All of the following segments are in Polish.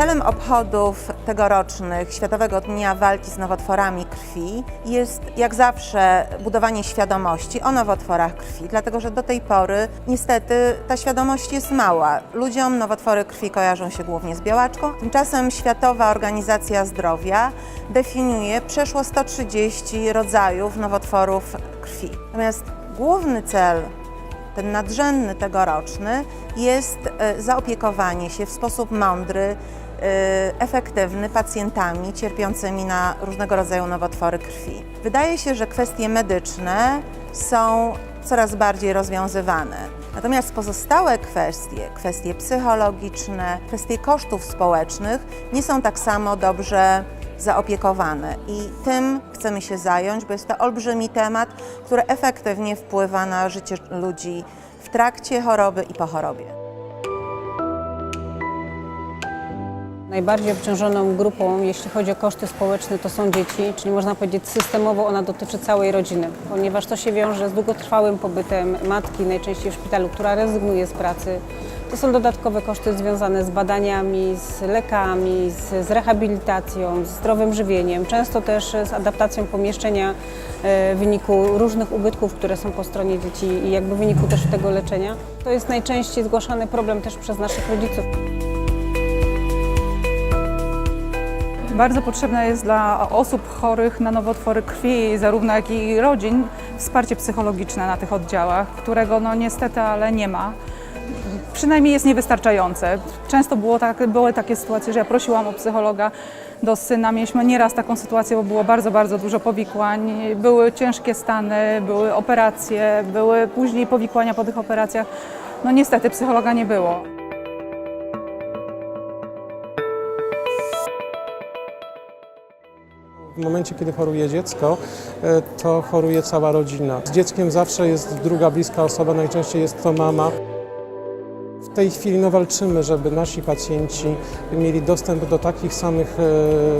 obchodów tegorocznych Światowego Dnia Walki z Nowotworami Krwi jest jak zawsze budowanie świadomości o nowotworach krwi, dlatego że do tej pory niestety ta świadomość jest mała. Ludziom nowotwory krwi kojarzą się głównie z białaczką, tymczasem Światowa Organizacja Zdrowia definiuje przeszło 130 rodzajów nowotworów krwi. Natomiast główny cel ten nadrzędny tegoroczny jest e, zaopiekowanie się w sposób mądry, efektywny pacjentami cierpiącymi na różnego rodzaju nowotwory krwi. Wydaje się, że kwestie medyczne są coraz bardziej rozwiązywane. Natomiast pozostałe kwestie, kwestie psychologiczne, kwestie kosztów społecznych nie są tak samo dobrze zaopiekowane i tym chcemy się zająć, bo jest to olbrzymi temat, który efektywnie wpływa na życie ludzi w trakcie choroby i po chorobie. Najbardziej obciążoną grupą, jeśli chodzi o koszty społeczne, to są dzieci, czyli można powiedzieć systemowo ona dotyczy całej rodziny, ponieważ to się wiąże z długotrwałym pobytem matki, najczęściej w szpitalu, która rezygnuje z pracy. To są dodatkowe koszty związane z badaniami, z lekami, z, z rehabilitacją, z zdrowym żywieniem, często też z adaptacją pomieszczenia e, w wyniku różnych ubytków, które są po stronie dzieci i jakby w wyniku też tego leczenia. To jest najczęściej zgłaszany problem też przez naszych rodziców. Bardzo potrzebne jest dla osób chorych na nowotwory krwi, zarówno jak i rodzin, wsparcie psychologiczne na tych oddziałach, którego no niestety, ale nie ma. Przynajmniej jest niewystarczające. Często było tak, były takie sytuacje, że ja prosiłam o psychologa do syna. Mieliśmy nieraz taką sytuację, bo było bardzo, bardzo dużo powikłań. Były ciężkie stany, były operacje, były później powikłania po tych operacjach. No niestety psychologa nie było. W momencie, kiedy choruje dziecko, e, to choruje cała rodzina. Z dzieckiem zawsze jest druga bliska osoba, najczęściej jest to mama. W tej chwili no, walczymy, żeby nasi pacjenci mieli dostęp do takich samych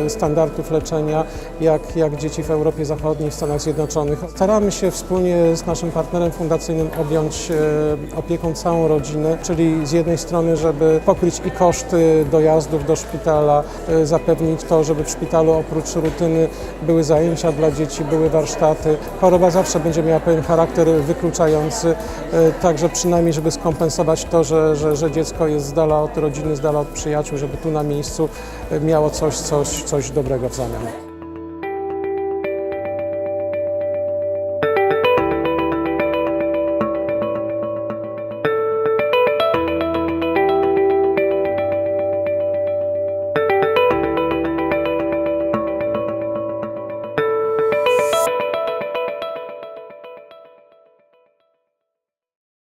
e, standardów leczenia, jak, jak dzieci w Europie Zachodniej, w Stanach Zjednoczonych. Staramy się wspólnie z naszym partnerem fundacyjnym objąć e, opieką całą rodzinę, czyli z jednej strony, żeby pokryć i koszty dojazdów do szpitala, e, zapewnić to, żeby w szpitalu oprócz rutyny były zajęcia dla dzieci, były warsztaty. Choroba zawsze będzie miała pewien charakter wykluczający, także przynajmniej, żeby skompensować to, że, że, że dziecko jest z dala od rodziny, z dala od przyjaciół, żeby tu na miejscu miało coś, coś, coś dobrego w zamian.